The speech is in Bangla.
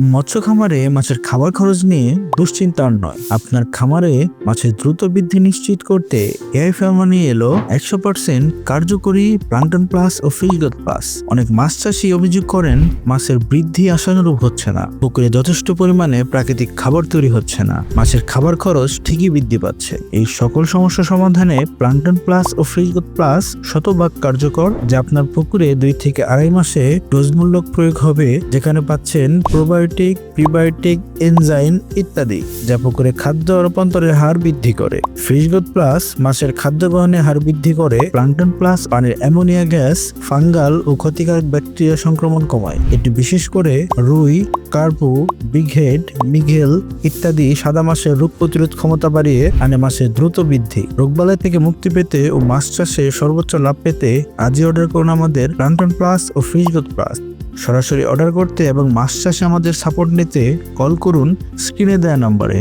মৎস্য খামারে মাছের খাবার খরচ নিয়ে দুশ্চিন্তার নয়। আপনার খামারে মাছের দ্রুত বৃদ্ধি নিশ্চিত করতে এআই ফার্মা নিয়ে এলো একশো পার্সেন্ট কার্যকরী প্লান্টন প্লাস ও ফিশগত প্লাস অনেক মাছ চাষি অভিযোগ করেন, মাছের বৃদ্ধি আশানুরূপ হচ্ছে না। পুকুরে যথেষ্ট পরিমাণে প্রাকৃতিক খাবার তৈরি হচ্ছে না। মাছের খাবার খরচ ঠিকই বৃদ্ধি পাচ্ছে। এই সকল সমস্যা সমাধানে প্লান্টন প্লাস ও ফ্রিজগত প্লাস শতভাগ কার্যকর, যা আপনার পুকুরে দুই থেকে আড়াই মাসে ডোজমূলক প্রয়োগ হবে, যেখানে পাচ্ছেন প্রোবায়োটিক প্রিবায়োটিক এনজাইম ইত্যাদি, যা পুকুরে খাদ্য রূপান্তরের হার বৃদ্ধি করে। ফ্রিজগত প্লাস মাছের খাদ্য গ্রহণের হার বৃদ্ধি করে, প্লান্টন প্লাস পানির অ্যামোনিয়া গ্যাস, ফাঙ্গাল ও ক্ষতিকারক ব্যাকটেরিয়া সংক্রমণ কমায়। এটি বিশেষ করে রুই, কার্পু বিঘেড মিঘেল ইত্যাদি সাদা মাছের রোগ প্রতিরোধ ক্ষমতা বাড়িয়ে আনে মাছের দ্রুত বৃদ্ধি। রোগবালাই থেকে মুক্তি পেতে ও মাছ চাষে সর্বোচ্চ লাভ পেতে আজই অর্ডার করুন আমাদের প্লান্টন প্লাস ও ফ্রিজগত প্লাস। সরাসরি অর্ডার করতে এবং মাস চাষে আমাদের সাপোর্ট নিতে কল করুন স্ক্রিনে দেওয়া নম্বরে